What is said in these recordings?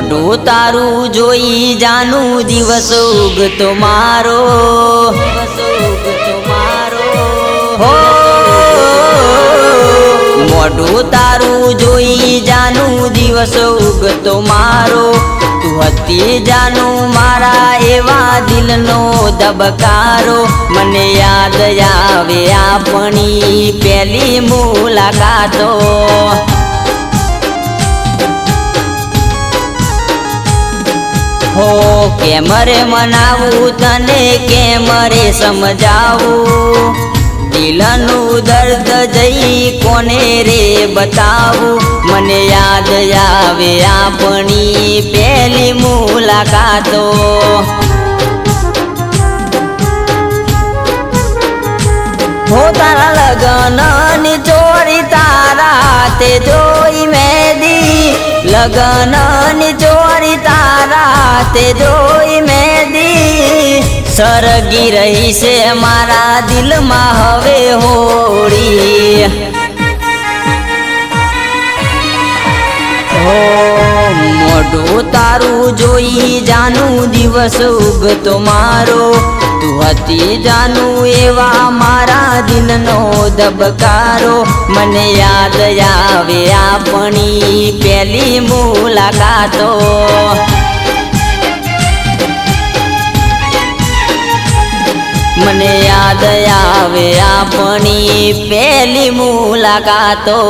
મોઢું તારું જોઈ જાનું દિવસ ઉગતો મારો. હો, મોઢું તારું જોઈ જાનું દિવસ ઉગતો મારો. તું હતી જાનું મારા એવા દિલનો ધબકારો. મને યાદ આવે આપણી પહેલી મુલાકાતો. હો, કેમ રે મનાવું તને, કેમ રે સમજાવું? દિલનું દર્દ જઈ કોને રે બતાવું? મને યાદ આવે આપણી પહેલી મુલાકાતો. હો, તારા લગનની ચોરી તારા તે જોઈ મેદી લગનની ચોરી તારા તે જોઈ મેદી. સરગી રહી છે મારા દિલમાં હવે હોળી. હો મોઢું તારું જોઈ જાનું દિવસ ઉગતો મારો. તું હતી જાનું એવા મારા દિનનો ધબકારો. મને યાદ આવે આપણી પહેલી મુલાકાતો. મને યાદ આવે આપણી પહેલી મુલાકાતો.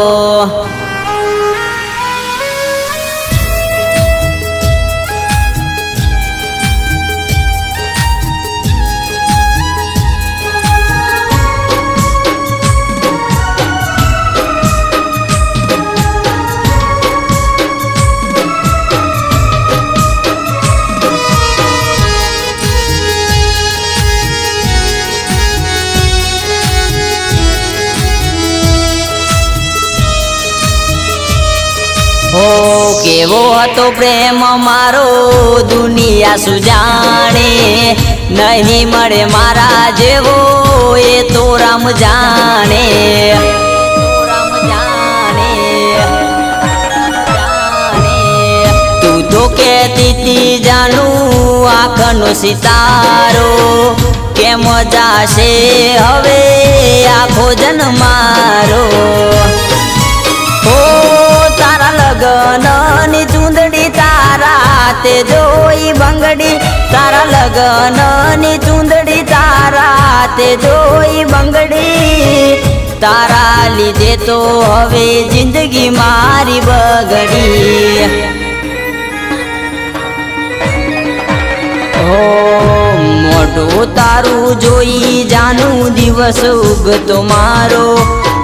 હો, કેવો હતો પ્રેમ મારો, દુનિયા સુજાણે નહીં મળે મારા જેવો, એ તો રામ જાણે. જાણે તું તો કહેતી તી જાનું આંખનો સિતારો. કેમ જાશે હવે આખો જન તે જોઈ બંગડી તારા લગનની ચૂંદડી તારા તે જોઈ બંગડી તારા લીધે તો હવે જિંદગી મારી બગડી. હો મોઢું તારું જોઈ જાનું દિવસ ઉગતો મારો.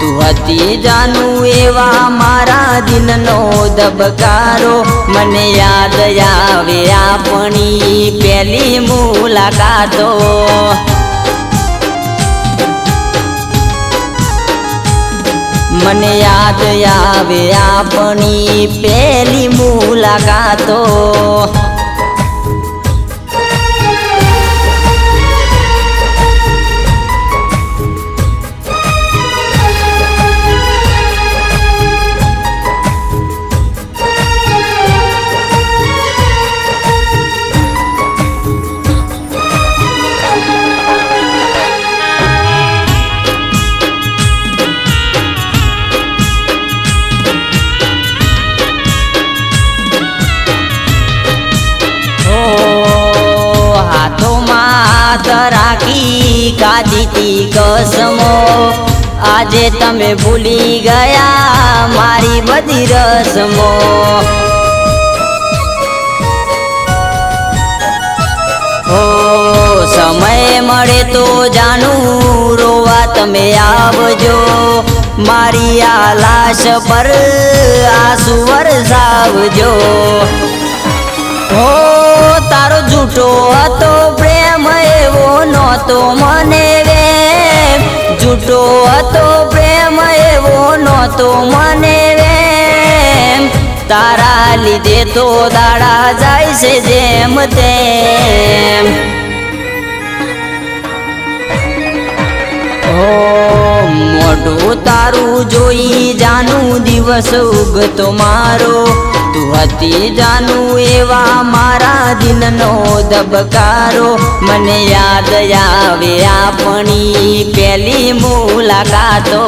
તું હતી જાનું એવા મારા દિનનો દબકારો મને યાદ આવે આપણી પહેલી મુલાકાતો. મને યાદ આવે આપણી પહેલી મુલાકાતો. રાખી કાઢી તી કસમો. આજે તમે ભૂલી ગયા મારી બધી રસમો. ઓ, સમય મળે તો જાણું, રોવા તમે આવજો. મારી આ લાશ પર આંસુ વરસાવજો. હો તારો જૂઠો નહોતો મને વેમ. તારા લીધે તો દાડા જાય છે જેમ તેમ. હો, મોઢું તારું જોઈ જાનું દિવસ ઉગતો મારો. તું હતી જાનું એવા મારા દિલનો ધબકારો. મને યાદ આવે આપણી પહેલી મુલાકાતો.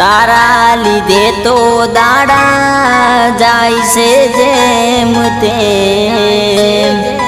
તારા લીધે તો દાડા જાય છે જેમ તેમ.